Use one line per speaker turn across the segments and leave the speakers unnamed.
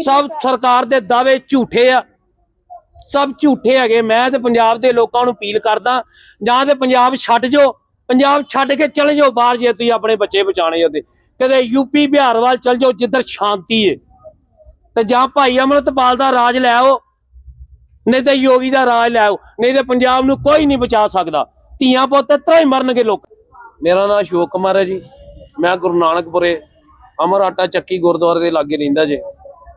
ਸਭ ਸਰਕਾਰ ਦੇ ਦਾਅਵੇ ਝੂਠੇ ਆ। ਸਭ ਝੂਠੇ ਹੈਗੇ। ਮੈਂ ਤੇ ਪੰਜਾਬ ਦੇ ਲੋਕਾਂ ਨੂੰ ਅਪੀਲ ਕਰਦਾ, ਜਾਂ ਤੇ ਪੰਜਾਬ ਛੱਡ ਜੋ ਪੰਜਾਬ ਛੱਡ ਕੇ ਚਲੇ ਜਾਓ ਬਾਹਰ ਜੇ ਤੁਸੀਂ ਆਪਣੇ ਬੱਚੇ ਬਚਾਣੇ ਉਹਦੇ। ਕਦੇ ਯੂਪੀ ਬਿਹਾਰ ਵੱਲ ਚਲ ਜਾਓ ਜਿੱਧਰ ਸ਼ਾਂਤੀ ਏ। ਤੇ ਜਾਂ ਭਾਈ ਅਮਰਤਪਾਲ ਦਾ ਰਾਜ ਲੈ ਆਓ, ਨਹੀਂ ਤੇ ਯੋਗੀ ਦਾ ਰਾਜ ਲੈ ਆਓ। ਨਹੀਂ ਤੇ ਪੰਜਾਬ ਨੂੰ ਕੋਈ ਨਹੀਂ ਬਚਾ ਸਕਦਾ। ਧੀਆਂ ਪੁੱਤ ਤਰ੍ਹਾਂ ਹੀ ਮਰਨਗੇ ਲੋਕ। ਮੇਰਾ ਨਾਮ ਅਸ਼ੋਕ ਕੁਮਾਰ ਹੈ ਜੀ। ਮੈਂ ਗੁਰੂ ਨਾਨਕਪੁਰੇ ਅਮਰ ਆਟਾ ਚੱਕੀ ਗੁਰਦੁਆਰੇ ਦੇ ਲਾਗੇ ਰਹਿੰਦਾ ਜੇ।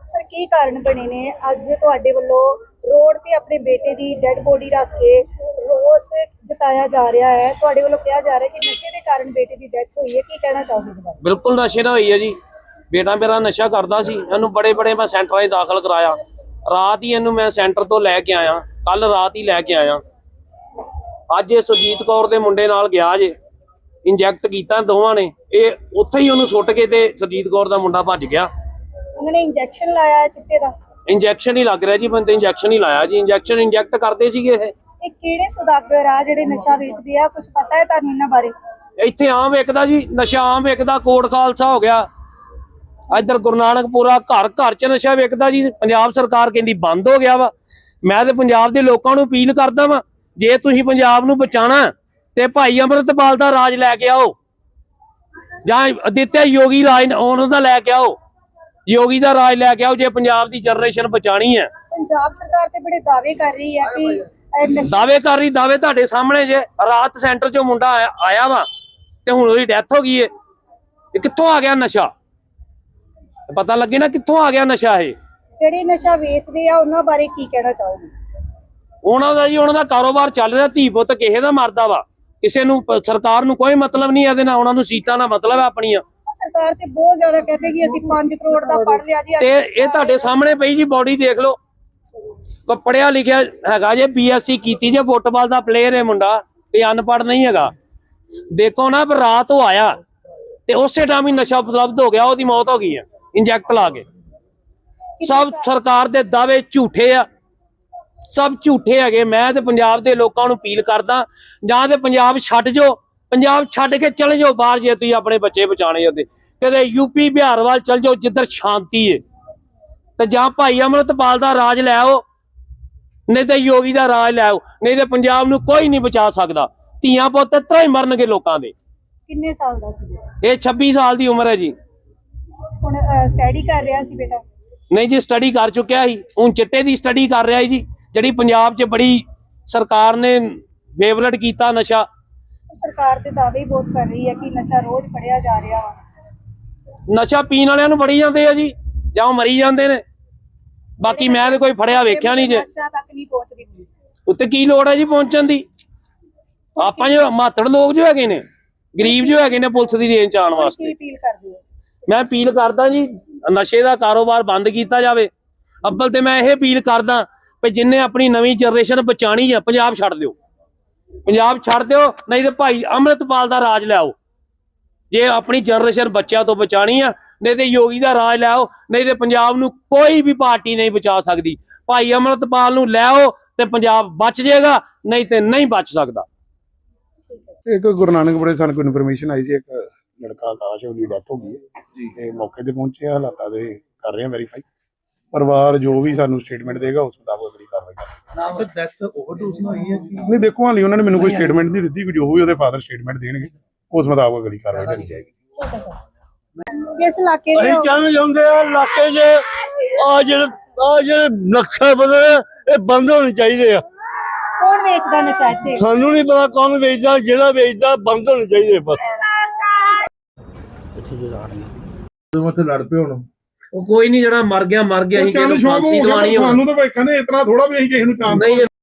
ਸਰ, ਕੀ ਕਾਰਨ ਬਣੇ ਨੇ? ਅੱਜ ਤੁਹਾਡੇ ਵੱਲੋਂ ਰੋਡ ਤੇ ਆਪਣੇ ਬੇਟੇ ਦੀ ਡੈੱਡ ਬੋਡੀ ਰੱਖ ਕੇ ਰੋਸ ਜਤਾਇਆ ਜਾ ਰਿਹਾ ਹੈ। ਤੁਹਾਡੇ ਵੱਲੋਂ ਕਿਹਾ ਜਾ ਰਿਹਾ ਕਿ ਨਸ਼ੇ ਦੇ ਕਾਰਨ ਬੇਟੇ ਦੀ ਡੈਥ ਹੋਈ ਹੈ। ਕੀ ਕਹਿਣਾ ਚਾਹੋਗੇ ਇਸ ਬਾਰੇ?
ਬਿਲਕੁਲ ਨਸ਼ੇ ਨਾਲ ਹੋਈ ਹੈ ਜੀ। ਬੇਟਾ ਮੇਰਾ ਨਸ਼ਾ ਕਰਦਾ ਸੀ। ਇਹਨੂੰ ਬੜੇ ਬੜੇ ਮੈਂ ਸੈਂਟਰਾਂ 'ਚ ਦਾਖਲ ਕਰਾਇਆ। ਰਾਤ ਹੀ ਇਹਨੂੰ ਮੈਂ ਸੈਂਟਰ ਤੋਂ ਲੈ ਕੇ ਆਇਆ। ਕੱਲ ਰਾਤ ਹੀ ਲੈ ਕੇ ਆਇਆ। ਅੱਜ ਇਹ ਸੁਜੀਤ ਕੌਰ ਦੇ ਮੁੰਡੇ ਨਾਲ ਗਿਆ ਜੇ। ਇੰਜੈਕਟ ਕੀਤਾ ਦੋਵਾਂ ਨੇ। ਇਹ ਉੱਥੇ ਹੀ ਉਹਨੂੰ ਸੁੱਟ ਕੇ ਤੇ ਸੁਰਜੀਤ ਕੌਰ ਦਾ ਮੁੰਡਾ ਭੱਜ ਗਿਆ।
ਉਹਨਾਂ ਨੇ ਇੰਜੈਕਸ਼ਨ ਲਾਇਆ ਹੈ ਚਿੱਟੇ ਦਾ।
ਇੰਜੈਕਸ਼ਨ ਹੀ ਲੱਗ ਰਿਹਾ ਜੀ ਬੰਦੇ ਇੰਜੈਕਸ਼ਨ ਹੀ ਲਾਇਆ ਜੀ। ਇੰਜੈਕਸ਼ਨ ਇੰਜੈਕਟ ਕਰਦੇ ਸੀਗੇ ਇਹ?
ਇਹ ਕਿਹੜੇ ਸੁਦਾਗਰ ਆ ਜਿਹੜੇ ਨਸ਼ਾ ਵੇਚਦੇ ਆ? ਕੁਝ ਪਤਾ ਹੈ ਤੁਹਾਨੂੰ ਇਹਨਾਂ ਬਾਰੇ?
ਇੱਥੇ ਆਮ ਵਿਕਦਾ ਜੀ ਨਸ਼ਾ ਆਮ ਵਿਕਦਾ ਕੋਟ ਖਾਲਸਾ ਹੋ ਗਿਆ। ਇੱਧਰ ਗੁਰੂ ਨਾਨਕਪੁਰਾ ਘਰ ਘਰ ਚ ਨਸ਼ਾ ਵਿਕਦਾ ਜੀ। ਪੰਜਾਬ ਸਰਕਾਰ ਕਹਿੰਦੀ ਬੰਦ ਹੋ ਗਿਆ ਵਾ। ਮੈਂ ਤੇ ਪੰਜਾਬ ਦੇ ਲੋਕਾਂ ਨੂੰ ਅਪੀਲ ਕਰਦਾ ਵਾਂ ਜੇ ਤੁਸੀਂ ਪੰਜਾਬ ਨੂੰ ਬਚਾਣਾ ਤੇ ਭਾਈ ਅੰਮ੍ਰਿਤਪਾਲ ਦਾ ਰਾਜ ਲੈ ਕੇ ਆਓ। ਜਾਂ ਅਦਿੱਤਿਆ ਯੋਗੀ ਰਾਜ ਉਹਨਾਂ ਦਾ ਲੈ ਕੇ ਆਓ। ਯੋਗੀ ਦਾ ਰਾਜ ਲੈ ਕੇ ਆਓ ਜੇ ਪੰਜਾਬ ਦੀ ਜਨਰੇਸ਼ਨ ਬਚਾਣੀ ਹੈ।
ਪੰਜਾਬ ਸਰਕਾਰ ਤੇ ਬੜੇ ਦਾਅਵੇ ਕਰ ਰਹੀ ਹੈ ਕਿ
ਦਾਅਵੇ ਕਰ ਰਹੀ ਦਾਅਵੇ ਤੁਹਾਡੇ ਸਾਹਮਣੇ ਜੇ ਰਾਤ ਸੈਂਟਰ ਚੋਂ ਮੁੰਡਾ ਆਇਆ- ਵਾ ਤੇ ਹੁਣ ਉਹਦੀ ਡੈਥ ਹੋ ਗਈ ਏ। ਇਹ ਕਿੱਥੋਂ ਆ ਗਿਆ ਨਸ਼ਾ? ਪਤਾ ਲੱਗੇ ਨਾ ਕਿੱਥੋਂ ਆ ਗਿਆ ਨਸ਼ਾ ਇਹ।
ਜਿਹੜੇ ਨਸ਼ਾ ਵੇਚਦੇ ਆ ਉਹਨਾਂ ਬਾਰੇ ਕੀ ਕਹਿਣਾ ਚਾਹੋਗੇ?
ਉਹਨਾਂ ਦਾ ਜੀ ਉਹਨਾਂ ਦਾ ਕਾਰੋਬਾਰ ਚੱਲ ਰਿਹਾ ਧੀ ਪੁੱਤ ਕਿਸੇ ਦਾ ਮਰਦਾ ਵਾ। ਕਿਸੇ ਨੂੰ ਸਰਕਾਰ ਨੂੰ ਕੋਈ ਮਤਲਬ ਨਹੀਂ ਇਹਦੇ ਨਾਲ ਉਹਨਾਂ ਨੂੰ ਸੀਟਾਂ ਦਾ ਮਤਲਬ ਹੈ ਆਪਣੀਆਂ।
ਸਰਕਾਰ ਤੇ ਬਹੁਤ ਜ਼ਿਆਦਾ ਕਹਿੰਦੇ ਕਿ ਅਸੀਂ 5 ਕਰੋੜ ਦਾ ਪੜ ਲਿਆ ਜੀ
ਤੇ ਇਹ ਤੁਹਾਡੇ ਸਾਹਮਣੇ ਪਈ ਜੀ ਬਾਡੀ ਦੇਖ ਲਓ। ਕੋ ਪੜਿਆ ਲਿਖਿਆ ਹੈਗਾ ਜੇ ਬੀਐਸਸੀ ਕੀਤੀ ਜੇ ਫੁੱਟਬਾਲ ਦਾ ਪਲੇਅਰ ਹੈ ਮੁੰਡਾ ਇਹ ਅਨਪੜ੍ਹ ਨਹੀਂ ਹੈਗਾ। ਦੇਖੋ ਨਾ ਪਰ ਰਾਤ ਉਹ ਆਇਆ ਤੇ ਉਸੇ ਟਾਈਮ ਹੀ ਨਸ਼ਾ ਉਪਲਬਧ ਹੋ ਗਿਆ ਉਹਦੀ ਮੌਤ ਹੋ ਗਈ ਹੈ ਇੰਜੈਕਟ ਲਾ ਕੇ। ਸਭ ਸਰਕਾਰ ਦੇ ਦਾਅਵੇ ਝੂਠੇ ਆ। ਸਭ ਝੂਠੇ ਹੈਗੇ। ਮੈਂ ਤੇ ਪੰਜਾਬ ਦੇ ਲੋਕਾਂ ਨੂੰ ਅਪੀਲ ਕਰਦਾ ਜਾਂ ਤੇ ਪੰਜਾਬ ਛੱਡ ਜੋ ਪੰਜਾਬ ਛੱਡ ਕੇ ਚਲੇ ਜਾਓ ਬਾਹਰ ਜੇ ਤੁਸੀਂ ਆਪਣੇ ਬੱਚੇ ਬਚਾਣੇ ਉਹਦੇ ਕਦੇ ਯੂਪੀ ਬਿਹਾਰ ਵੱਲ ਚਲ ਜਾਓ ਜਿੱਧਰ ਸ਼ਾਂਤੀ ਏ। ਤੇ ਜਾਂ ਭਾਈ ਅਮਰਤਪਾਲ ਦਾ ਰਾਜ ਲੈ ਆਓ ਨਹੀਂ ਤੇ ਯੋਗੀ ਦਾ ਰਾਜ ਲੈ ਆਓ ਨਹੀਂ ਤੇ ਪੰਜਾਬ ਨੂੰ ਕੋਈ ਨਹੀਂ ਬਚਾ ਸਕਦਾ। ਧੀਆਂ ਪੁੱਤ ਤਰ੍ਹਾਂ ਹੀ ਮਰਨਗੇ ਲੋਕਾਂ ਦੇ।
ਕਿੰਨੇ ਸਾਲ ਦਾ ਸੀ?
ਇਹ 26 ਸਾਲ ਦੀ ਉਮਰ ਹੈ ਜੀ।
ਹੁਣ ਸਟੱਡੀ ਕਰ ਰਿਹਾ ਸੀ ਬੇਟਾ?
ਨਹੀਂ ਜੀ ਸਟੱਡੀ ਕਰ ਚੁੱਕਿਆ ਸੀ। ਹੁਣ ਚਿੱਟੇ ਦੀ ਸਟੱਡੀ ਕਰ ਰਿਹਾ ਜੀ ਜਿਹੜੀ ਪੰਜਾਬ 'ਚ ਬੜੀ ਸਰਕਾਰ ਨੇ ਫੇਵਰਟ ਕੀਤਾ ਨਸ਼ਾ।
ਸਰਕਾਰ ਤੇ ਦਾਅਵੇ ਹੀ ਬਹੁਤ ਕਰ ਰਹੀ ਹੈ ਕਿ ਨਸ਼ਾ ਰੋਜ਼ ਫੜਿਆ ਜਾ ਰਿਹਾ ਵਾ।
ਨਸ਼ਾ ਪੀਣ ਵਾਲਿਆਂ ਨੂੰ ਫੜੀ ਜਾਂਦੇ ਆ ਜੀ ਜਾਂ ਉਹ ਮਰੀ ਜਾਂਦੇ ਨੇ। ਬਾਕੀ ਮੈਂ ਤੇ ਕੋਈ ਫੜਿਆ ਵੇਖਿਆ ਨਹੀਂ ਜੇ।
ਨਸ਼ਾ ਤੱਕ ਨਹੀਂ ਪਹੁੰਚਦੀ ਪੁਲਿਸ।
ਉੱਤੇ ਕੀ ਲੋੜ ਹੈ ਜੀ ਪਹੁੰਚਣ ਦੀ? ਆਪਾਂ ਜੋ ਮਾਤੜ ਲੋਕ ਜੋ ਹੈਗੇ ਨੇ ਗਰੀਬ ਜੋ ਹੈਗੇ ਨੇ ਪੁਲਿਸ ਦੀ ਰੇਂਜ ਚ ਆਉਣ
ਕੀ
ਵਾਸਤੇ।
ਅਪੀਲ ਕਰਦੇ ਹੋ?
ਮੈਂ ਅਪੀਲ ਕਰਦਾ ਜੀ ਨਸ਼ੇ ਦਾ ਕਾਰੋਬਾਰ ਬੰਦ ਕੀਤਾ ਜਾਵੇ। ਅੱਬਲ ਤੇ ਮੈਂ ਇਹ ਅਪੀਲ ਕਰਦਾ ਵੀ ਜਿੰਨੇ ਆਪਣੀ ਨਵੀਂ ਜਨਰੇਸ਼ਨ ਬਚਾਣੀ ਆ ਪੰਜਾਬ ਛੱਡ ਦਿਓ। ਪੰਜਾਬ ਛੱਡ ਦਿਓ, ਨਹੀਂ ਤੇ ਭਾਈ ਅੰਮ੍ਰਿਤਪਾਲ ਦਾ ਰਾਜ ਲਿਆਓ ਜੇ ਆਪਣੀ ਜਨਰੇਸ਼ਨ ਬੱਚਿਆਂ ਤੋਂ ਬਚਾਣੀ ਆ, ਨਹੀਂ ਤੇ ਯੋਗੀ ਦਾ ਰਾਜ ਲਿਆਓ ਨਹੀਂ ਤੇ ਪੰਜਾਬ ਨੂੰ ਕੋਈ ਵੀ ਪਾਰਟੀ ਨਹੀਂ ਬਚਾ ਸਕਦੀ। ਭਾਈ ਅੰਮ੍ਰਿਤਪਾਲ ਨੂੰ ਲਿਆਓ ਤੇ ਪੰਜਾਬ ਬਚ ਜਾਏਗਾ, ਨਹੀਂ ਤੇ ਨਹੀਂ ਬਚ ਸਕਦਾ।
ਇੱਕ ਗੁਰੂ ਨਾਨਕਪੁਰੇ ਸਾਨੂੰ ਕੋਈ ਇਨਫੋਰਮੇਸ਼ਨ ਆਈ ਸੀ, ਇੱਕ ਲੜਕਾ ਆਕਾਸ਼ ਉਹਦੀ ਡੈਥ ਹੋ ਗਈ ਹੈ। ਤੇ ਮੌਕੇ ਤੇ ਪਹੁੰਚੇ ਹਾਲਾਤਾਂ ਦੇ ਕਰ ਰਹੇ ਆ ਵੈਰੀਫਾਈ ਪਰਿਵਾਰ ਜੋ ਵੀ ਸਾਨੂੰ ਸਟੇਟਮੈਂਟ ਦੇਗਾ, ਉਸ ਮੁਤਾਬਕ
ਸਰ ਡੈਥ ਓਵਰਡੋਜ਼ ਨਾਲ ਹੋਈ ਹੈ ਕਿ
ਨਹੀਂ ਦੇਖੋ ਹਾਲੀ ਉਹਨਾਂ ਨੇ ਮੈਨੂੰ ਕੋਈ ਸਟੇਟਮੈਂਟ ਨਹੀਂ ਦਿੱਤੀ ਕਿ ਜੋ ਵੀ ਉਹਦੇ ਫਾਦਰ ਸਟੇਟਮੈਂਟ ਦੇਣਗੇ। ਉਸ ਮੁਤਾਬਕ ਅਗਲੀ ਕਾਰਵਾਈ ਕਰੀ ਜਾਏਗੀ
ਠੀਕ ਹੈ ਸਰ। ਕਿਸ ਇਲਾਕੇ ਦੇ ਹੋ?
ਕਹਿਣਾ ਚਾਹੁੰਦੇ ਆ ਇਲਾਕੇ 'ਚ ਆ ਜਿਹੜੇ ਆ ਜਿਹੜੇ ਨਕਸ਼ਾ ਬਦਲ ਇਹ ਬੰਦ ਹੋਣੇ ਚਾਹੀਦੇ ਆ।
ਕੌਣ ਵੇਚਦਾ ਨਸ਼ਾ ਇੱਥੇ?
ਸਾਨੂੰ ਨਹੀਂ ਪਤਾ ਕੌਣ ਵੇਚਦਾ ਜਿਹੜਾ ਵੇਚਦਾ ਬੰਦ ਹੋਣੇ ਚਾਹੀਦੇ ਬਸ।
ਉੱਥੇ ਲੜ ਪਏ ਹੁਣ
ਉਹ ਕੋਈ ਨਹੀਂ ਜਿਹੜਾ ਮਰ ਗਿਆ ਮਰ ਗਿਆ ਅਸੀਂ
ਚੱਲ
ਕਿਹਨੂੰ
ਸ਼ੌਕ
ਫਾਂਸੀ
ਹੋ ਗਿਆ
ਦਵਾਣੀ
ਪਰ ਸਾਨੂੰ ਤਾਂ ਭਾਈ ਕਹਿੰਦੇ ਇਤਨਾ ਥੋੜਾ ਵੀ ਅਸੀਂ ਕਿਸੇ ਨੂੰ ਚਾਹੁੰਦੇ
ਨਹੀਂ